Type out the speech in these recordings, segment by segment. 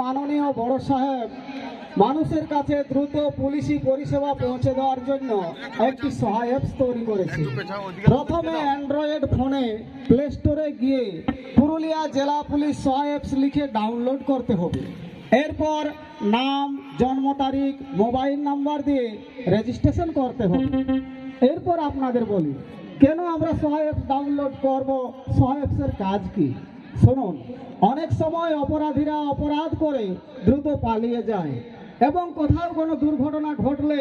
মাননীয় বড় সাহেব, মানুষের কাছে দ্রুত পুলিশি পরিষেবা পৌঁছে দেওয়ার জন্য একটি সহায়ক তৈরি করেছে। প্রথমে অ্যান্ড্রয়েড ফোনে প্লে স্টোরে গিয়ে পুরুলিয়া জেলা পুলিশ সহায়ক লিখে ডাউনলোড করতে হবে। এরপর নাম, জন্ম তারিখ, মোবাইল নাম্বার দিয়ে রেজিস্ট্রেশন করতে হবে। এরপর আপনাদের বলি, কেন আমরা সহায়ক ডাউনলোড করব? সহায়কের কাজ কি? শুনুন, অনেক সময় অপরাধীরা অপরাধ করে দ্রুত পালিয়ে যায় এবং কোথাও কোনো দুর্ঘটনা ঘটলে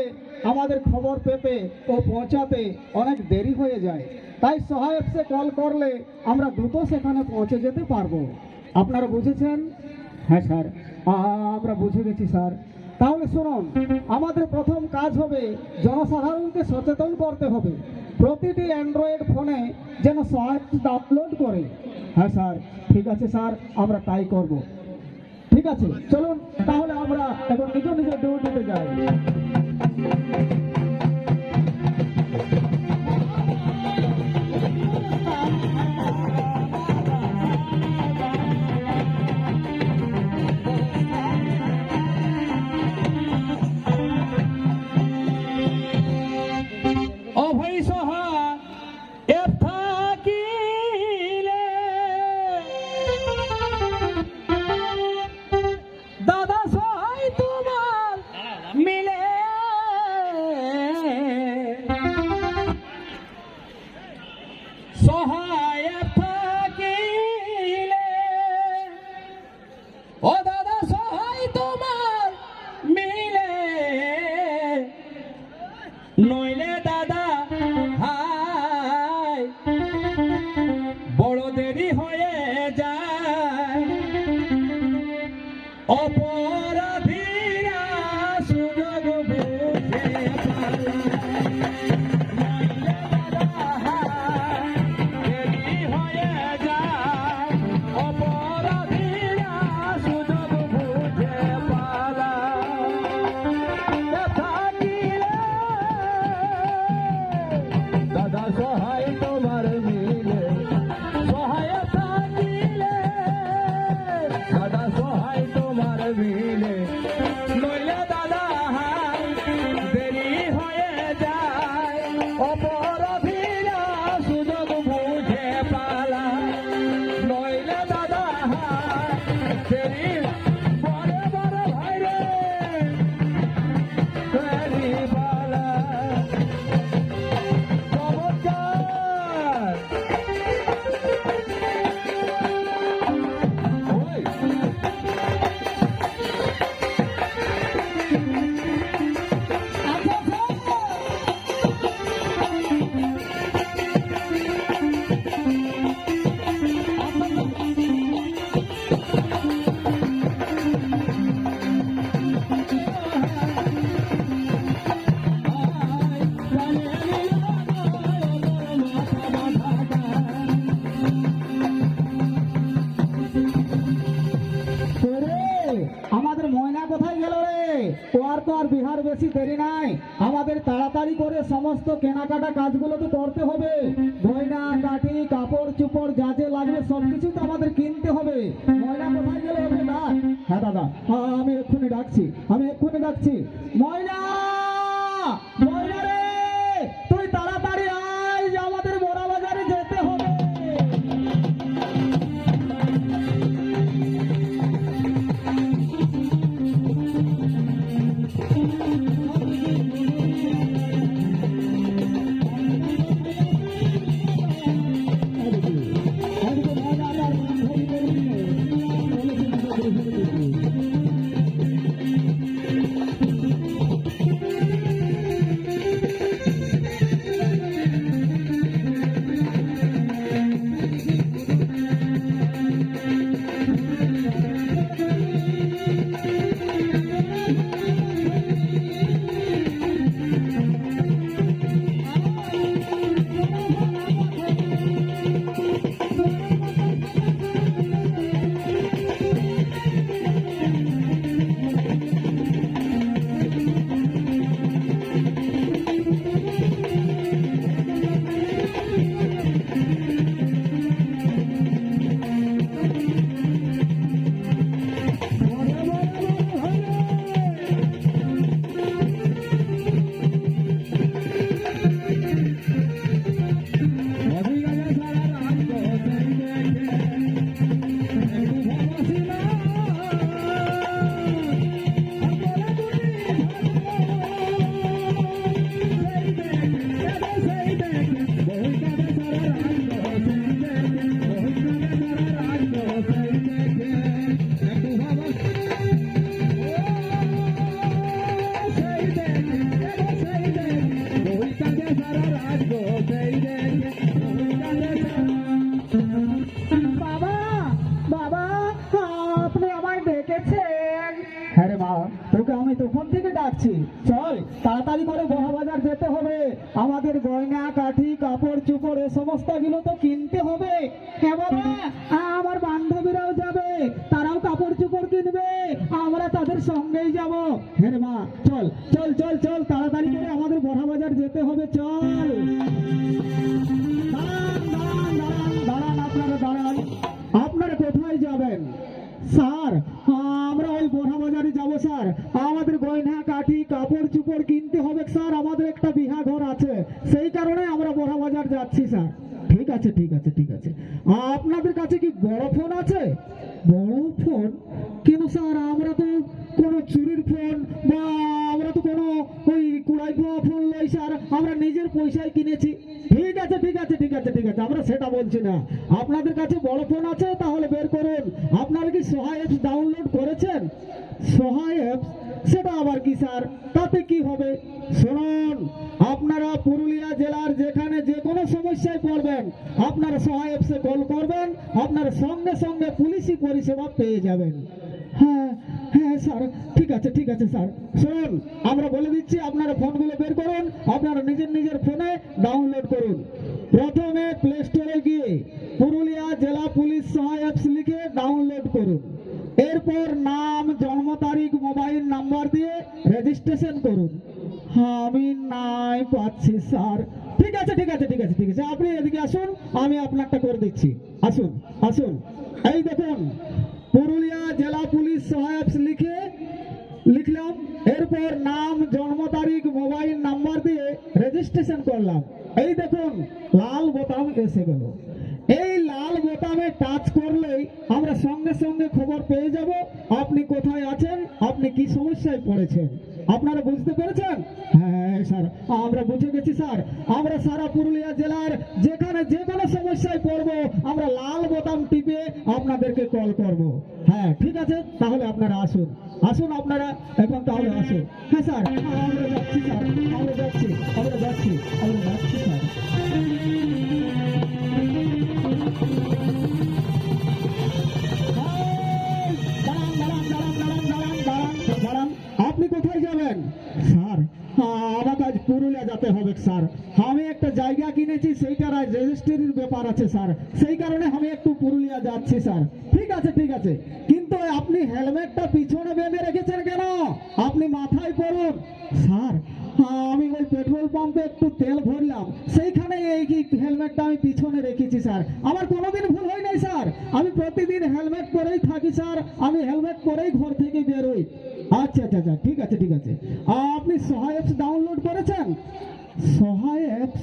আমাদের খবর পেতে ও পৌঁছাতে অনেক দেরি হয়ে যায়। তাই সহায়কসে কল করলে আমরা দ্রুত সেখানে পৌঁছে যেতে পারব। আপনারা বুঝেছেন? হ্যাঁ স্যার। আমরা বুঝে গেছি, স্যার। তাহলে শুনুন, আমাদের প্রথম কাজ হবে জনসাধারণকে সচেতন করতে হবে। প্রতিটি অ্যান্ড্রয়েড ফোনে যেন সহায়ক আপলোড করে। হ্যাঁ স্যার, ঠিক আছে স্যার, আমরা তাই করব। ঠিক আছে, চলুন, তাহলে আমরা এখন নিজ নিজ ডিউটিতে যাই। সহায় বেশি দেরি নাই। আমাদের তাড়াতাড়ি করে সমস্ত কেনাকাটা কাজগুলো তো করতে হবে। গয়না, কাঠি, কাপড়, চুপড়, যা যে লাগবে সবকিছু তো আমাদের কিনতে হবে। ময়না কোথায় গেল হবে না হ্যাঁ দাদা। আমি এক্ষুনি ডাকছি। আমি এক্ষুনি ডাকছি। ময়না! আমি তখন থেকে ডাকছি। চল তাড়াতাড়ি করে বহাবাজার যেতে হবে। আমাদের গয়না কাঠি কাপড় চুপড় এ সমস্তগুলো তো কিনতে হবে। হ্যাঁ বাবা আমার বান্ধবীরাও যাবে। তারাও কাপড় চুপড় কিনবে। আমরা তাদের সঙ্গেই যাব। হ্যাঁ মা চল চল চল চল তাড়াতাড়ি করে আমাদের বহাবাজার যেতে হবে চল। দাঁড়ান দাঁড়ান দাঁড়ান দাঁড়ান আপনারা দাঁড়ান। আপনারা কোথায় যাবেন? স্যার, আমরা ওই বোনাবাজারে যাব, স্যার। আমাদের গয়না, কাঠি, কাপড় চুপড় কিনতে হবে, স্যার। আমাদের একটা বিহা ঘর আছে। সেই কারণে আমরা বোনাবাজার যাচ্ছি, স্যার। ঠিক আছে ঠিক আছে ঠিক আছে। আপনাদের কাছে কি বড় ফোন আছে? বড় ফোন? কেন স্যার, আমরা তো কোনো চুরির ফোন বা আমরা তো কোনো ওই কুড়াই পাওয়া ফোন নই স্যার, আমরা নিজের পয়সায় কিনেছি। ঠিক আছে ঠিক আছে ঠিক আছে ঠিক আছে, আমরা সেটা বলছি না। আপনাদের কাছে বড় ফোন আছে, তাহলে বের করুন। আপনারা কি সহায় ডাউনলোড করেছেন? সহায় সেটা আবার কি স্যার? তাতে কি হবে? শুনুন, আপনারা পুরুলিয়া জেলার যেখানে যে কোনো সমস্যায় পড়বেন, আপনারা সহায় কল করবেন, আপনারা সঙ্গে সঙ্গে পুলিশি পরিষেবা পেয়ে যাবেন। হ্যাঁ হ্যাঁ স্যার, ঠিক আছে ঠিক আছে, স্যার। শুনুন, আমরা বলে দিচ্ছি, আপনারা ফোনগুলো বের করুন, আপনারা নিজের নিজের ফোনে ডাউনলোড করুন। প্রথমে প্লে স্টোরে গিয়ে পুরুলিয়া জেলা পুলিশ অ্যাপস লিখে ডাউনলোড করুন। এরপর নাম, জন্ম তারিখ মোবাইল নাম্বার দিয়ে রেজিস্ট্রেশন করুন। আমি নাই পাচ্ছি, স্যার। ঠিক আছে ঠিক আছে ঠিক আছে ঠিক আছে। আপনি এদিকে আসুন, আমি আপনারটা করে দিচ্ছি। আসুন আসুন। এই দেখুন পুরুলিয়া জেলা পুলিশ সহায়ক লিখে লিখলাম। এরপর নাম, জন্ম তারিখ, মোবাইল নাম্বার দিয়ে রেজিস্ট্রেশন করলাম। এই দেখুন, লাল বোতাম এসে গেল। এই লাল বোতামে টাচ করলেই আমরা সঙ্গে সঙ্গে খবর পেয়ে যাব। আপনি কোথায় আছেন? আপনি কি সমস্যায় পড়েছেন? আপনারা বুঝতে পেরেছেন? হ্যাঁ স্যার। আমরা বুঝে গেছি, স্যার। আমরা সারা পুরুলিয়া জেলার যেখানে যে কোনো সমস্যায় পড়ব, আমরা লাল বোতাম টিপে আপনাদেরকে কল করব। হ্যাঁ ঠিক আছে? তাহলে আপনারা আসুন। আসুন আপনারা, এখন তাহলে আসুন। হ্যাঁ স্যার। আমরা যাচ্ছি, স্যার। আমরা যাচ্ছি। আমরা যাচ্ছি। আমরা যাচ্ছি, স্যার। কোথায় স্যার আমাকে আজ পুরুলিয়া যেতে হবে, স্যার। আমি একটা জায়গা কিনেছি সেইটার আজ রেজিস্ট্রির ব্যাপার আছে, স্যার। সেই কারণে আমি একটু পুরুলিয়া যাচ্ছি, স্যার। ঠিক আছে ঠিক আছে। কিন্তু আপনি হেলমেটটা পিছনে বেঁধে রেখেছেন কেন? আপনি মাথায় পড়ুন। স্যার, আমি ওই পেট্রোল পাম্পে একটু তেল ভরলাম। সেইখানে এই কি হেলমেটটা আমি পিছনে রেখেছি, স্যার। আমার কোনোদিন ভুল হয় নাই, স্যার। আমি প্রতিদিন হেলমেট পরেই থাকি, স্যার। আমি হেলমেট পরেই ঘর থেকে বেরোই। আচ্ছা আচ্ছা আচ্ছা ঠিক আছে ঠিক আছে। আপনি সহায় অ্যাপস ডাউনলোড করেছেন? সহায় অ্যাপস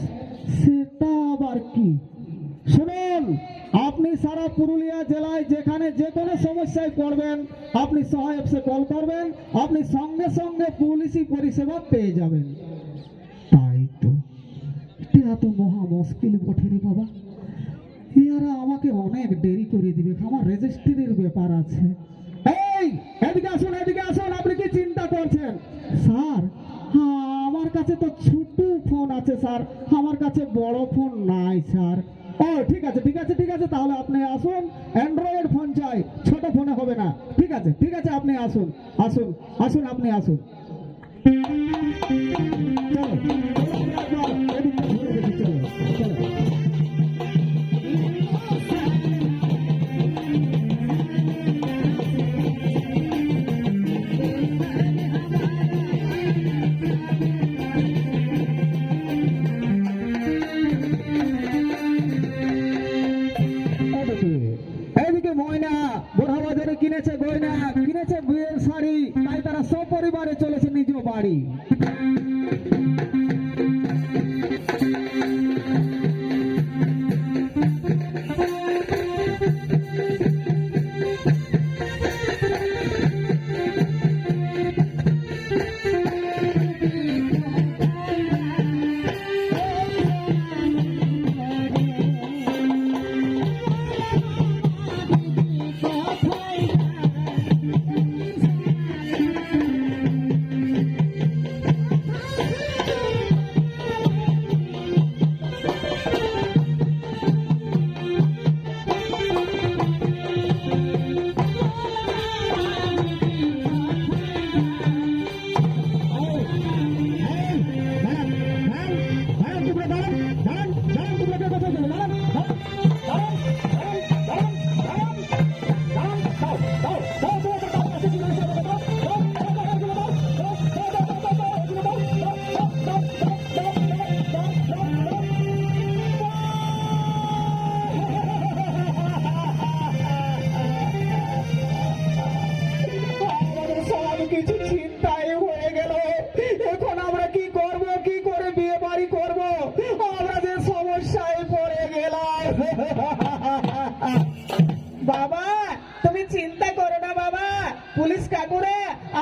সেটা আবার কি? শুনুন, আপনি সারা পুরুলিয়া জেলায় যেখানে যে কোনো সমস্যায় পড়বেন, আপনি সহায় অ্যাপসে কল করবেন, আপনি সঙ্গে সঙ্গে পুলিশি পরিষেবা পেয়ে যাবেন। তাই তো। এটা তো মহা মুশকিল বটে রে বাবা। ইয়ারা আমাকে অনেক দেরি করে দিবে। আমার রেজিস্ট্রির ব্যাপার আছে। এই, এদিকে আসুন এদিকে আসুন, আপনি কি চিন্তা করছেন? স্যার, আমার কাছে তো ছোট ফোন আছে, স্যার। আমার কাছে বড় ফোন নাই, স্যার। ও, ঠিক আছে ঠিক আছে ঠিক আছে, তাহলে আপনি আসুন। অ্যান্ড্রয়েড ফোন চাই, ছোট ফোনে হবে না। ঠিক আছে ঠিক আছে, আপনি আসুন আসুন আসুন, আপনি আসুন।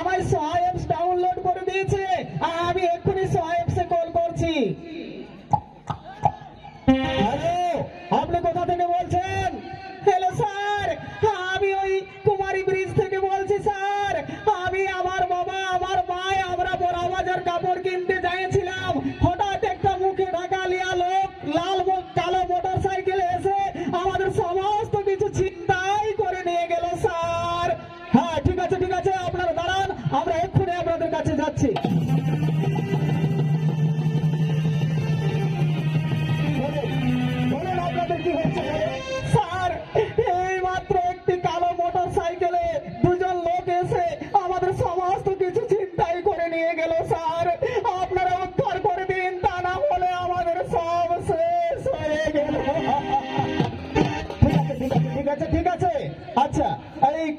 trabalho só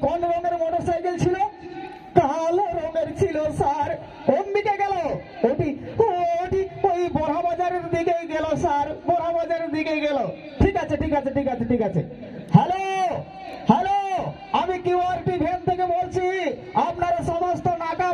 কোন রঙের মোটর সাইকেল ছিল? কালো রঙের ছিল, স্যার। দিকে গেল। ওটি ওটি ওই বড়া বাজারের দিকে গেল, স্যার। বড়া বাজারের দিকে গেল। ঠিক আছে ঠিক আছে ঠিক আছে ঠিক আছে। হ্যালো? হ্যালো? আমি কিউআরটি ভ্যান থেকে বলছি। আপনারা সমস্ত নাকা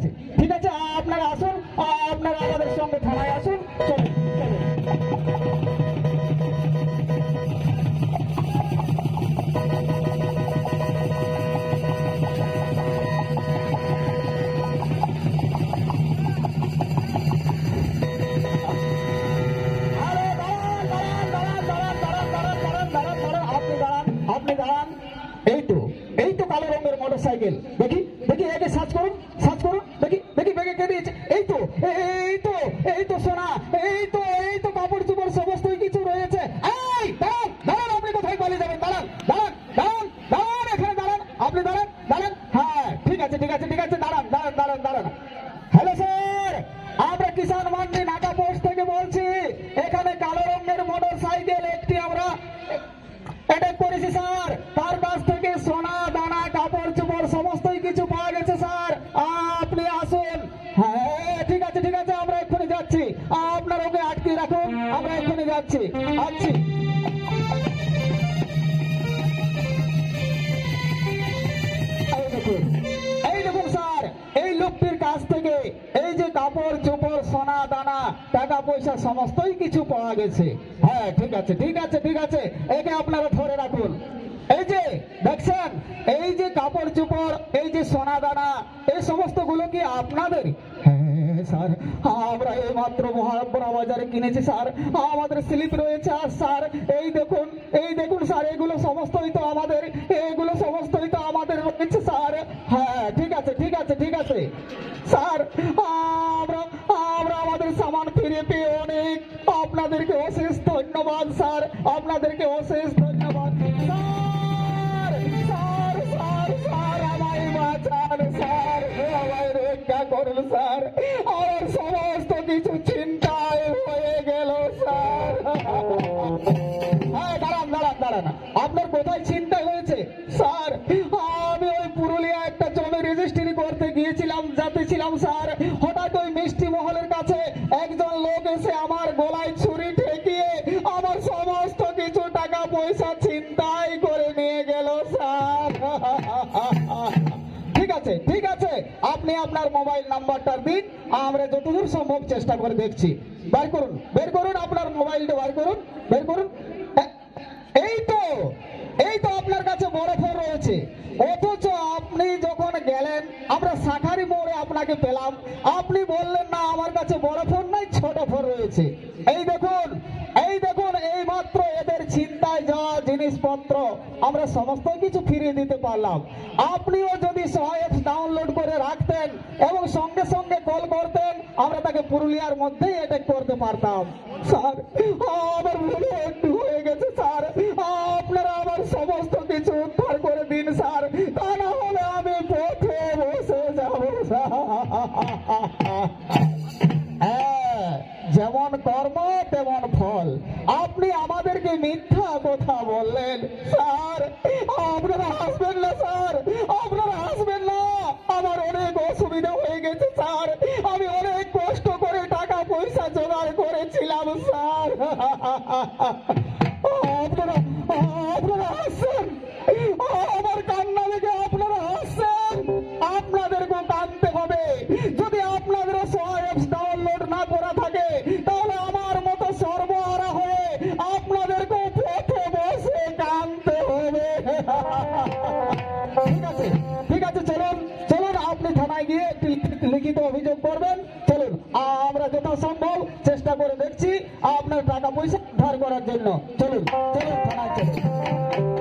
আছে? ঠিক আছে আপনারা আসুন আপনারা আমাদের সঙ্গে থানায় আসুন চলুন। টাকা পয়সা সমস্তই কিছু পাওয়া গেছে। হ্যাঁ ঠিক আছে ঠিক আছে ঠিক আছে। একে আপনারা ধরে রাখুন। এই যে, দেখছেন? এই যে কাপড় চোপড়, এই যে সোনা দানা এই সমস্তগুলো কি আপনাদের? হ্যাঁ স্যার, আমরা বাজারে কিনেছি, স্যার। আমাদের স্লিপ রয়েছে, আর স্যার, এই দেখুন এই দেখুন, স্যার আমাদের সমস্তই তো আমাদের রয়েছে, স্যার। অশেষ ধন্যবাদ। হয়ে আপনার কোথায় চিন্তা হয়েছে? স্যার, আমি ওই পুরুলিয়া একটা জমি রেজিস্ট্রি করতে গিয়েছিলাম যাতে ছিলাম স্যার। হঠাৎ ওই মিষ্টি আপনি আপনার মোবাইল নাম্বারটা দিন, আমরা যতদূর সম্ভব চেষ্টা করে দেখছি। বের করুন বের করুন আপনার মোবাইলটা, বার করুন, বের করুন। এই তো এই তো আপনার কাছে বড় ফোন রয়েছে। অথচ আপনি যখন গেলেন, আমরা শাখারি মোড়ে আপনাকে পেলাম। আপনি বললেন, না, আমার কাছে বড় ফোন নাই, ছোট ফোন রয়েছে। এই দেখুন যাওয়া জিনিসপত্র, আমরা সমস্ত কিছু ফিরিয়ে দিতে পারলাম। আপনিও যদি সহায়ক ডাউনলোড করে রাখতেন এবং সঙ্গে সঙ্গে কল করতেন, আমরা তাকে পুরুলিয়ার মধ্যেই অ্যাটাক করতে পারতাম। স্যার, আমার ভুল হয়ে গেছে, স্যার। আপনারা আমার সমস্ত কিছু উদ্ধার করে দিন, স্যার। তা না হলে আমি পথে বসে যাব হ্যাঁ যেমন কর্ম, তেমন ফল। আপনি আমাদেরকে মিথ্যা কথা বললেন, স্যার। আপনারা আসবেন না, স্যার। আপনারা আসবেন না। আমার অনেক অসুবিধা হয়ে গেছে, স্যার। আমি অনেক কষ্ট করে টাকা পয়সা জোগাড় করেছিলাম, স্যার। গিয়ে একটি লিখিত অভিযোগ করবেন। চলুন, আমরা যথাসম্ভব চেষ্টা করে দেখছি আপনার টাকা পয়সা ধার করার জন্য। চলুন চলুন, থানায় চলুন।